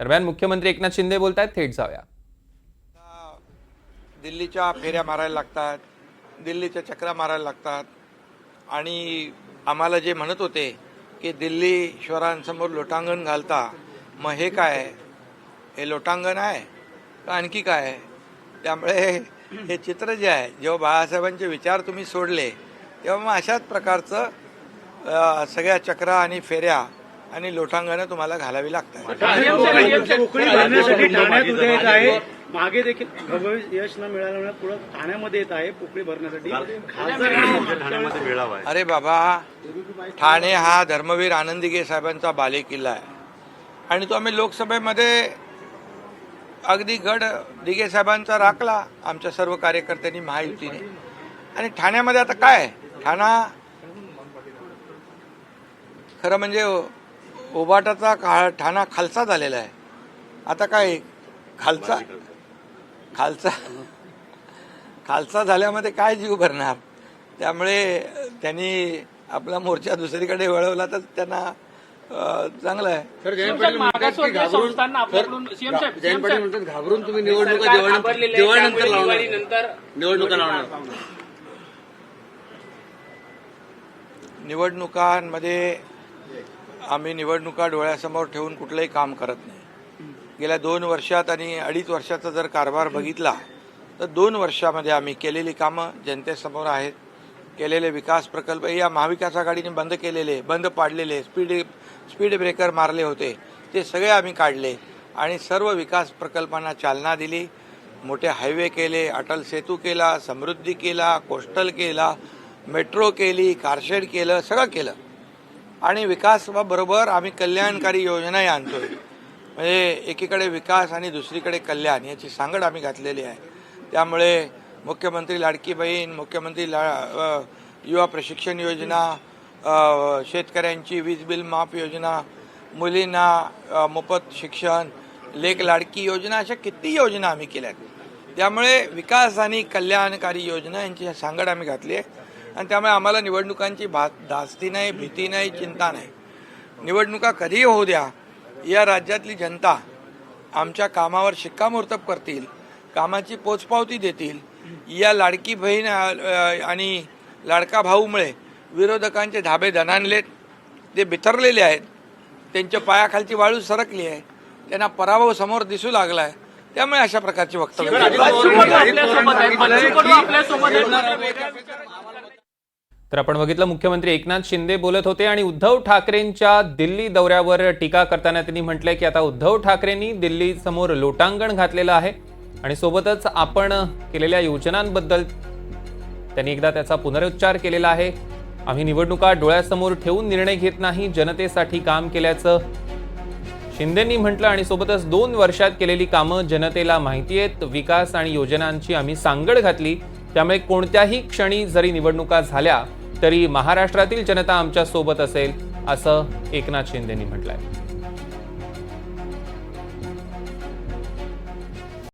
दरम्यान मुख्यमंत्री एकनाथ शिंदे बोलत आहेत थेट जाऊया. दिल्लीच्या फेऱ्या मारायला लागतात दिल्लीच्या चक्रा मारायला लागतात. आणि आम्हाला जे म्हणत होते की दिल्ली शहरांसमोर लोटांगण घालता मग हे काय हे लोटांगण आहे का आणखी काय त्यामुळे हे चित्र जे आहे जेव्हा बाळासाहेबांचे विचार तुम्ही सोडले तेव्हा मग अशाच प्रकारचं सगळ्या चक्रा आणि फेऱ्या आणि लोटांगणं तुम्हाला घालावी लागतात मागे देखील भव्य यश न मिळाल्यामुळे पुढे ठाण्यामध्ये येत आहे पोकळी भरण्यासाठी अरे बाबा ठाणे हा धर्मवीर आनंदीगे साहेबांचा बालेकिल्ला आहे आणि तो आम्ही लोकसभेमध्ये अगदी गड दिगे साहेबांचा राखला आमच्या सर्व कार्यकर्त्यांनी महायुतीने आणि ठाण्यामध्ये आता काय? ठाणा खरं म्हणजे उबाटाचा का ठाणा खालचा झालेला आहे. आता काय? खालचा खालचा खालचा झाल्यामध्ये काय जीव भरणार? त्यामुळे त्यांनी आपला मोर्चा दुसरीकडे वळवला तर त्यांना चांगलं आहे. सर जयंत पाटील म्हणतात की घाबरून सर, जयंत पाटील म्हणतात घाबरून तुम्ही निवडणुका निवडणुका लावणार. निवडणुकांमध्ये आम्ही निवडणुका डोळ्यासमोर ठेवून कुठलंही काम करत नाही. गेल्या दोन वर्षात आणि अडीच वर्षाचा जर कारभार बघितला तर दोन वर्षामध्ये आम्ही केलेली कामं जनतेसमोर आहेत. केलेले विकास प्रकल्प या महाविकास आघाडीने बंद केलेले बंद पाडलेले स्पीड स्पीड ब्रेकर मारले होते ते सगळे आम्ही काढले आणि सर्व विकास प्रकल्पांना चालना दिली. मोठे हायवे केले अटल सेतू केला समृद्धी केला कोस्टल केला मेट्रो केली कारशेड केलं सगळं केलं. आणि विकासाबरोबर आम्ही कल्याणकारी योजनाही आणतोय. म्हणजे एकीकडे विकास आणि दुसरीकडे कल्याण याची सांगड आम्ही घातलेली आहे. त्यामुळे मुख्यमंत्री लाडकी बहीण मुख्यमंत्री ला युवा प्रशिक्षण योजना शेतकऱ्यांची वीज बिल माफ योजना मुलींना मोफत शिक्षण लेख लाडकी योजना अशा किती योजना आम्ही केल्या आहेत त्यामुळे विकास आणि कल्याणकारी योजना यांची सांगड आम्ही घातली आहे. आणि त्यामुळे आम्हाला निवडणुकांची भा धास्ती नाही भीती नाही चिंता नाही निवडणुका कधीही होऊ द्या या राज्यातली जनता आमच्या कामावर शिक्कामोर्तब करतील कामाची पोचपावती देतील या लाडकी बहीण आणि लाडका भाऊमुळे विरोधकांचे धाबे दणाणलेत ते बिथरलेले आहेत त्यांच्या पायाखालची वाळू सरकली आहे त्यांना पराभव समोर दिसू लागला आहे त्यामुळे अशा प्रकारची वक्तव्य तर आपण बघितलं मुख्यमंत्री एकनाथ शिंदे बोलत होते आणि उद्धव ठाकरेंच्या दिल्ली दौऱ्यावर टीका करताना त्यांनी म्हटलंय की आता उद्धव ठाकरेंनी दिल्ली समोर लोटांगण घातलेलं आहे आणि सोबतच आपण केलेल्या योजनांबद्दल त्यांनी एकदा त्याचा पुनरुच्चार केलेला आहे. आम्ही निवडणुका डोळ्यासमोर ठेवून निर्णय घेत नाही जनतेसाठी काम केल्याचं शिंदेंनी म्हटलं आणि सोबतच दोन वर्षात केलेली कामं जनतेला माहिती आहेत. विकास आणि योजनांची आम्ही सांगड घातली त्यामुळे कोणत्याही क्षणी जरी निवडणुका झाल्या तरी महाराष्ट्रातील जनता आमच्यासोबत असेल असं एकनाथ शिंदेंनी म्हटलंय.